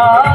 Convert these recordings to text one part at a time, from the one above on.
안녕.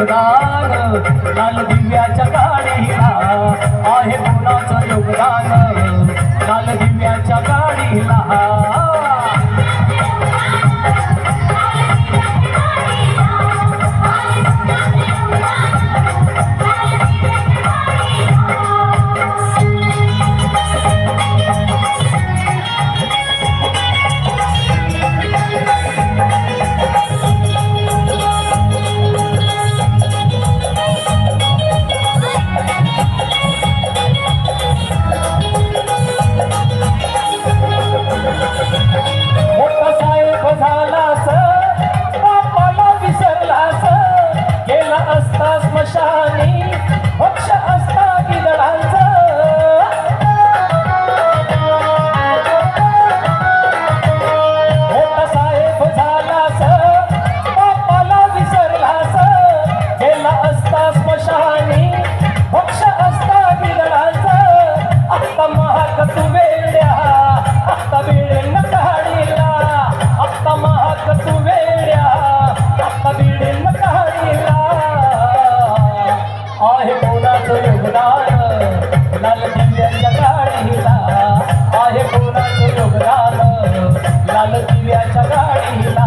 लाल आहे योगदान? लाल दिव्याच्या गाडीला.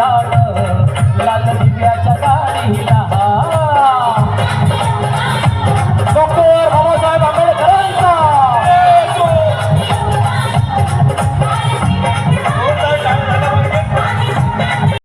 लाल दिव्याच्या गाडीला